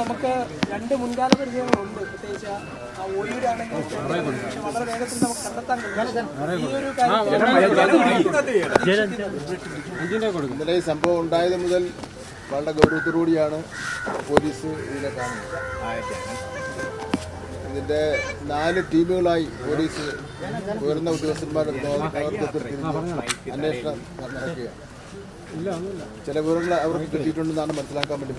നമുക്ക് രണ്ട് മുൻകാല പരിചയങ്ങളുണ്ട്. പ്രത്യേകിച്ച് ആ പക്ഷെ വളരെ വേഗത്തിൽ നമുക്ക് കണ്ടെത്താൻ കഴിയും. ഈ ഒരു കാര്യത്തിൽ ഇന്നലെ ഈ സംഭവം ഉണ്ടായത് മുതൽ വളരെ ഗൗരവത്തോടുകൂടിയാണ് പോലീസ് ഇതിനെ കാണുന്നത്. ഇതിന്റെ നാല് ടീമുകളായി പോലീസ് ഉയർന്ന ഉദ്യോഗസ്ഥന്മാരുടെ നേതൃത്വത്തിൽ അന്വേഷണം നടക്കുകയാണ്. ചില വിവരങ്ങൾ അവർക്ക് കിട്ടിയിട്ടുണ്ടെന്നാണ് മനസ്സിലാക്കാൻ വേണ്ടി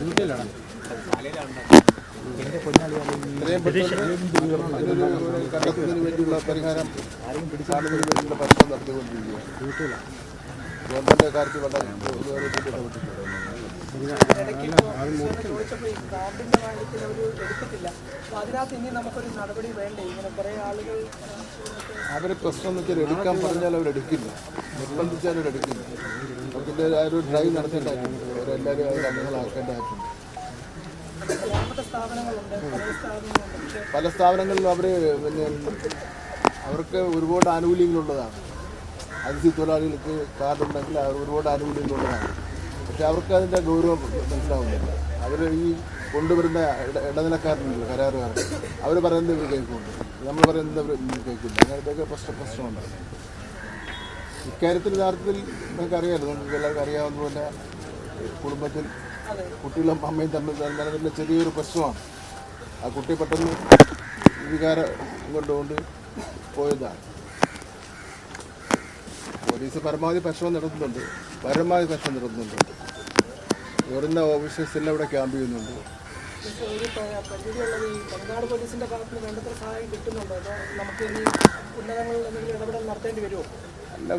കണ്ടെത്തുന്നതിന് വേണ്ടിയുള്ള പരിഹാരം കാണുന്നതിന് വേണ്ടിയുള്ള പരിശ്രമം നടത്തിക്കൊണ്ടിരിക്കുകയാണ്. ഗവൺമെന്റ് കാര്യത്തിൽ വളരെ അവരെ പ്രശ്നം എന്ന് വെച്ചാൽ എടുക്കാൻ പറഞ്ഞാൽ അവരെടുക്കില്ല. നിർബന്ധിച്ചാൽ അവരെടുക്കില്ല അതിന്റെ ആ ഒരു ഡ്രൈവ് നടത്തേണ്ടതായിട്ടുണ്ട്. അവരെല്ലാവരും അവർ അംഗങ്ങളാക്കേണ്ടതായിട്ടുണ്ട് പല സ്ഥാപനങ്ങളിലും അവർ പിന്നെ അവർക്ക് ഒരുപാട് ആനുകൂല്യങ്ങളുള്ളതാണ്. അതിഥി തൊഴിലാളികൾക്ക് കാർഡ് ഉണ്ടെങ്കിൽ അവർ ഒരുപാട് ആനുകൂല്യങ്ങളുള്ളതാണ്. പക്ഷെ അവർക്ക് അതിന്റെ ഗൗരവം മനസ്സിലാവുന്നില്ല. അവർ ഈ കൊണ്ടുവരുന്ന ഇടനിലക്കാരനുണ്ട് കരാറുകാരൻ കരാറുകാർ അവർ പറയുന്നത് ഇവർ കേൾക്കുന്നുണ്ട്. നമ്മൾ പറയുന്നത് ഇവർ കേൾക്കില്ല അങ്ങനത്തെയൊക്കെ പ്രശ്ന പ്രശ്നമുണ്ട്. ഇക്കാര്യത്തിൽ യഥാർത്ഥത്തിൽ നിങ്ങൾക്ക് അറിയാമല്ലോ നിങ്ങൾക്ക് എല്ലാവർക്കും അറിയാവുന്ന പോലെ കുടുംബത്തിൽ കുട്ടികളും അമ്മയും തമ്മിൽ നിലനിൽക്കുന്ന ചെറിയൊരു പ്രശ്നമാണ്. ആ കുട്ടി പെട്ടെന്ന് വികാരം കൊണ്ടുകൊണ്ട് പോയതാണ്. പോലീസ് പരമാവധി പരിശ്രമം നടത്തുന്നുണ്ട്. പരമാവധി പരിശ്രമം നടത്തുന്നുണ്ട്. ഉയർന്ന ഓഫീസേഴ്സെല്ലാം ഇവിടെ ക്യാമ്പ് ചെയ്യുന്നുണ്ട്. കിട്ടുന്നുണ്ടോ? നമുക്ക് ഇനി ഉന്നതങ്ങളിൽ എന്തെങ്കിലും ഇടപെടൽ നടത്തേണ്ടി വരുമോ? അല്ല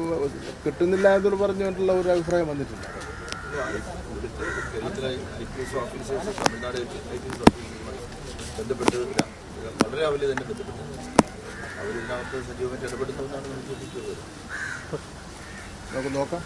കിട്ടുന്നില്ല എന്ന് പറഞ്ഞുകൊണ്ടുള്ള ഒരു അഭിപ്രായം വന്നിട്ടുണ്ട്. വളരെ നമുക്ക് നോക്കാം.